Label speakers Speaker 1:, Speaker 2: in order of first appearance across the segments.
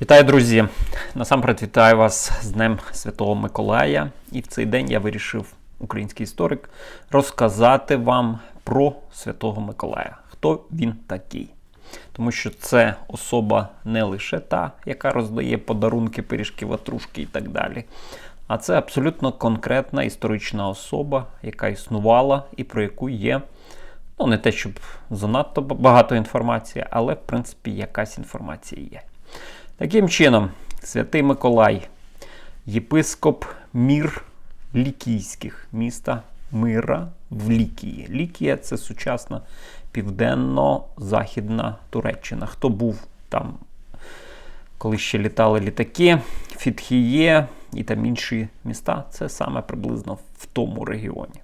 Speaker 1: Вітаю, друзі! Насамперед вітаю вас з Днем Святого Миколая. І в цей день я вирішив, український історик, розказати вам про Святого Миколая. Хто він такий? Тому що це особа не лише та, яка роздає подарунки, пиріжки, ватрушки і так далі. А це абсолютно конкретна історична особа, яка існувала і про яку є ну, не те, щоб занадто багато інформації, але в принципі якась інформація є. Таким чином, святий Миколай, єпископ Мір Лікійських міста Мира в Лікії. Лікія це сучасна південно-західна Туреччина. Хто був там, коли ще літали літаки, Фітхіє і там інші міста, це саме приблизно в тому регіоні.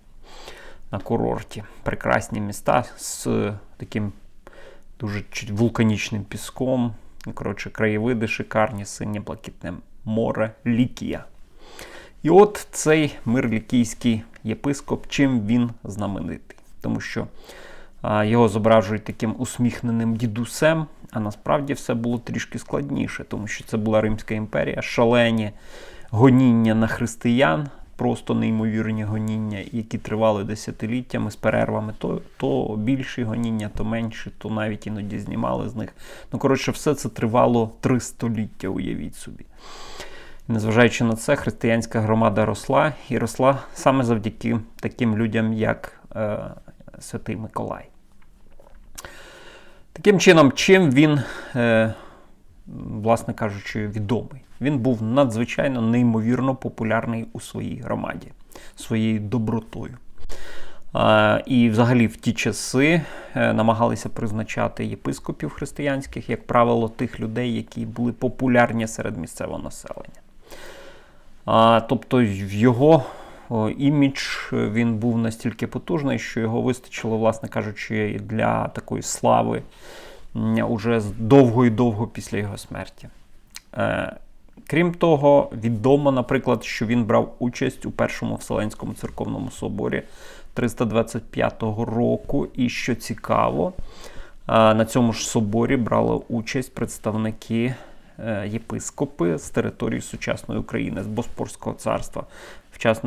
Speaker 1: На курорті. Прекрасні міста з таким дуже вулканічним піском. Коротше, краєвиди шикарні, синє блакитне море, Лікія. І от цей мир лікійський єпископ, чим він знаменитий? Тому що а, його зображують таким усміхненим дідусем, а насправді все було трішки складніше, тому що це була Римська імперія, шалені гоніння на християн, просто неймовірні гоніння, які тривали десятиліттями з перервами, то то більші гоніння, то менші, то навіть іноді знімали з них. Ну, коротше, все це тривало три століття, уявіть собі. Незважаючи на це, християнська громада росла і росла саме завдяки таким людям, як е, Святий Миколай. Таким чином, чим він, е, власне кажучи, відомий? Він був надзвичайно неймовірно популярний у своїй громаді, своєю добротою. І, взагалі, в ті часи е, намагалися призначати єпископів християнських, як правило, тих людей, які були популярні серед місцевого населення. Тобто, в його імідж він був настільки потужний, що його вистачило, власне кажучи, для такої слави уже довго і довго після його смерті. Е, Крім того, відомо, наприклад, що він брав участь у Першому Вселенському церковному соборі 325 року. І що цікаво, на цьому ж соборі брали участь представники е, єпископи з території сучасної України, з Боспорського царства.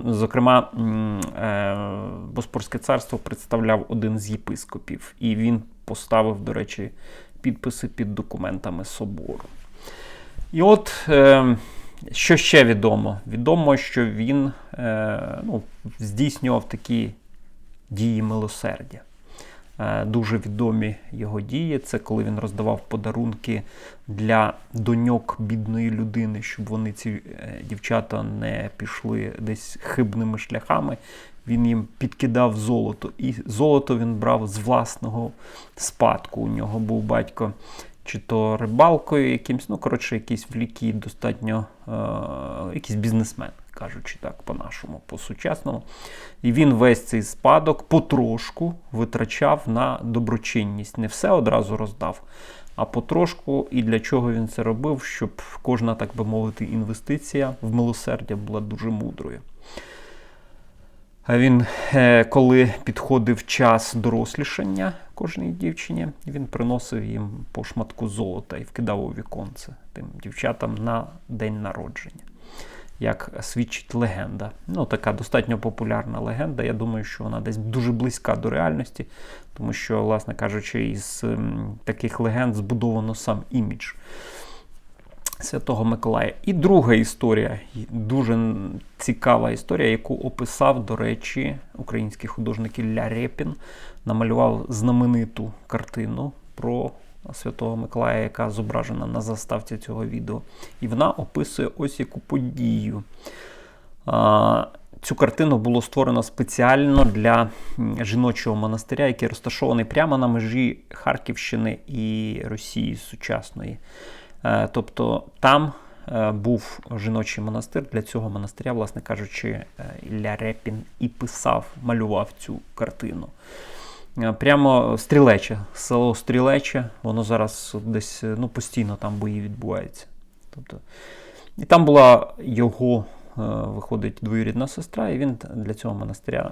Speaker 1: Зокрема, е, Боспорське царство представляв один з єпископів, і він поставив, до речі, підписи під документами собору. І от, е, що ще відомо? Відомо, що він е, ну, здійснював такі дії милосердя. Е, дуже відомі його дії. Це коли він роздавав подарунки для доньок бідної людини, щоб вони ці дівчата не пішли десь хибними шляхами. Він їм підкидав золото. І золото він брав з власного спадку. У нього був батько чи то рибалкою, якимсь, ну, коротше, якийсь влікий достатньо е, якийсь бізнесмен, кажучи так, по-нашому, по-сучасному. І він весь цей спадок потрошку витрачав на доброчинність. Не все одразу роздав, а потрошку. І для чого він це робив, щоб кожна, так би мовити, інвестиція в милосердя була дуже мудрою. А він, е, коли підходив час дорослішання кожній дівчині, він приносив їм по шматку золота і вкидав у віконце тим дівчатам на день народження. Як свідчить легенда. Ну, така достатньо популярна легенда. Я думаю, що вона десь дуже близька до реальності, тому що, власне кажучи, із таких легенд збудовано сам імідж. Святого Миколая. І друга історія, дуже цікава історія, яку описав, до речі, український художник Ілля Репін, намалював знамениту картину про Святого Миколая, яка зображена на заставці цього відео. І вона описує ось яку подію. Цю картину було створено спеціально для жіночого монастиря, який розташований прямо на межі Харківщини і Росії сучасної. Е, тобто там е, був жіночий монастир. Для цього монастиря, власне кажучи, е, Ілля Репін і писав, малював цю картину. Прямо стрілече, село Стрілече, воно зараз десь ну, постійно там бої відбуваються. Тобто, І там була його, виходить, двоюрідна сестра, і він для цього монастиря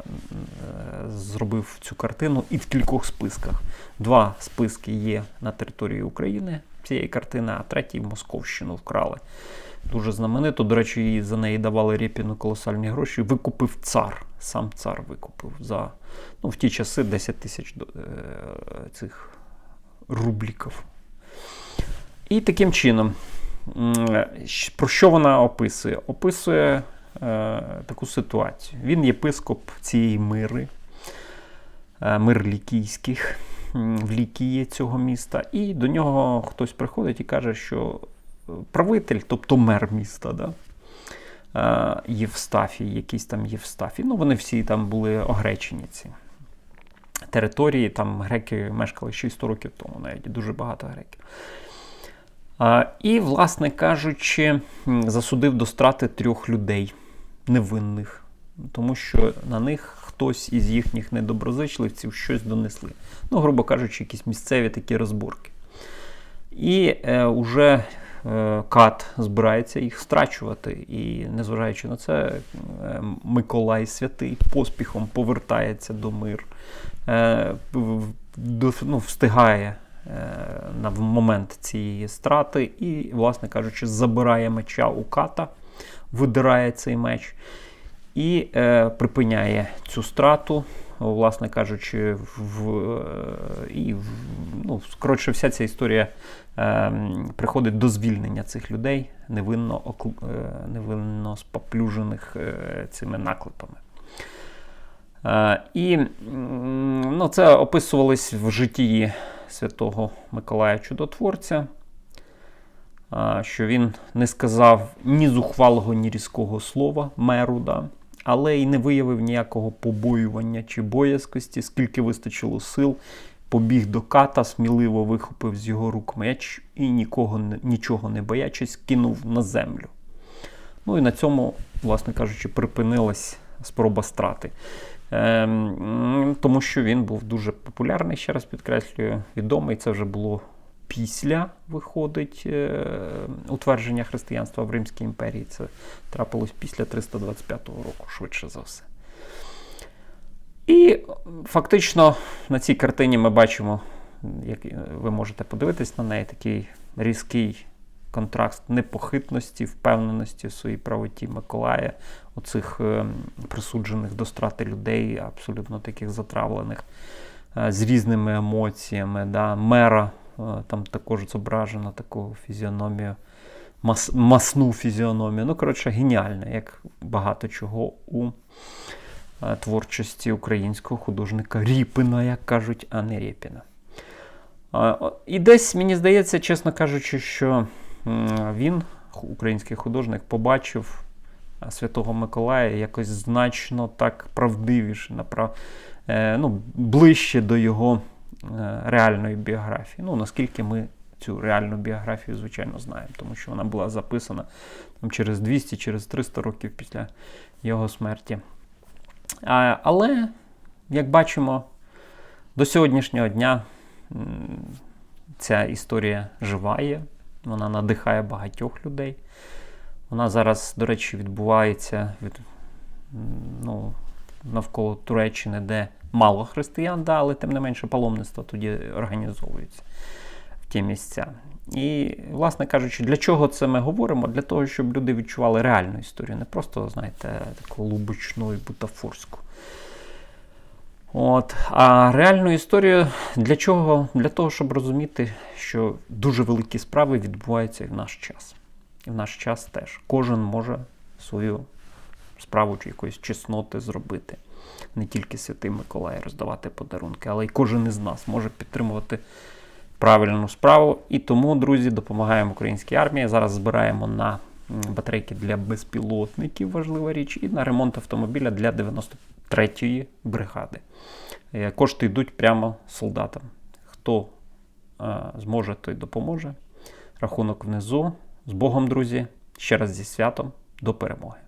Speaker 1: зробив цю картину і в кількох списках. Два списки є на території України, цієї картини, а третій Московщину вкрали. Дуже знаменито. До речі, їй за неї давали Рєпіну колосальні гроші. Викупив цар. Сам цар викупив за ну, в ті часи 10 тисяч е, цих рубліків. І таким чином, про що вона описує? Описує е, таку ситуацію. Він єпископ цієї мири, е, мир лікійських в Лікії цього міста, і до нього хтось приходить і каже, що правитель, тобто мер міста, да, Євстафій, якийсь там Євстафій. Ну, вони всі там були огречені ці території. Там греки мешкали 600 років тому, навіть дуже багато греків. І, власне кажучи, засудив до страти трьох людей невинних, тому що на них хтось із їхніх недоброзичливців щось донесли. Ну, грубо кажучи, якісь місцеві такі розборки. І е, уже е, кат збирається їх страчувати. І, незважаючи на це, е, Миколай Святий поспіхом повертається до мир, е, ну, встигає. Е, на момент цієї страти, і, власне кажучи, забирає меча у ката, видирає цей меч і е, припиняє цю страту, власне кажучи, в, е, і ну, коротше, вся ця історія е, приходить до звільнення цих людей, невинно оклу, е, невинно споплюжених е, цими наклепами. Е, і ну, це описувалось в житті святого Миколая Чудотворця, е, що він не сказав ні зухвалого, ні різкого слова меру. Да? Але й не виявив ніякого побоювання чи боязкості, скільки вистачило сил, побіг до ката, сміливо вихопив з його рук меч і нікого, нічого не боячись, кинув на землю. Ну і на цьому, власне кажучи, припинилась спроба страти. Ем, Тому що він був дуже популярний, ще раз підкреслюю, відомий. Це вже було після виходить е, утвердження християнства в Римській імперії. Це трапилось після 325 року, швидше за все. І фактично на цій картині ми бачимо, як ви можете подивитись на неї, такий різкий контраст непохитності, впевненості в своїй правоті Миколая, оцих е, присуджених до страти людей, абсолютно таких затравлених, е, з різними емоціями, да, мера там також зображено таку фізіономію, мас, масну фізіономію. Ну, коротше, геніальна, як багато чого у творчості українського художника Ріпина, як кажуть, а не Рєпіна. І десь мені здається, чесно кажучи, що він, український художник, побачив Святого Миколая якось значно так правдивіше, направ... Е, ну, ближче до його Е, реальної біографії. Ну, наскільки ми цю реальну біографію, звичайно, знаємо, тому що вона була записана там, через 200, через 300 років після його смерті. А, Але, як бачимо, до сьогоднішнього дня ця історія живає, вона надихає багатьох людей. Вона зараз, до речі, відбувається від, ну, навколо Туреччини, де мало християн, да, але тим не менше паломництво тоді організовується в ті місця. І, власне кажучи, для чого це ми говоримо? Для того, щоб люди відчували реальну історію, не просто, знаєте, таку лубочну і бутафорську. От. А реальну історію для чого? Для того, щоб розуміти, що дуже великі справи відбуваються і в наш час. І в наш час теж. Кожен може свою справу чи якоїсь чесноти зробити не тільки Святий Миколай роздавати подарунки, але й кожен із нас може підтримувати правильну справу. І тому, друзі, допомагаємо українській армії. Зараз збираємо на батарейки для безпілотників, важлива річ, і на ремонт автомобіля для 93-ї бригади. Е, кошти йдуть прямо солдатам. Хто е, зможе, той допоможе. Рахунок внизу. З Богом, друзі. Ще раз зі святом. До перемоги.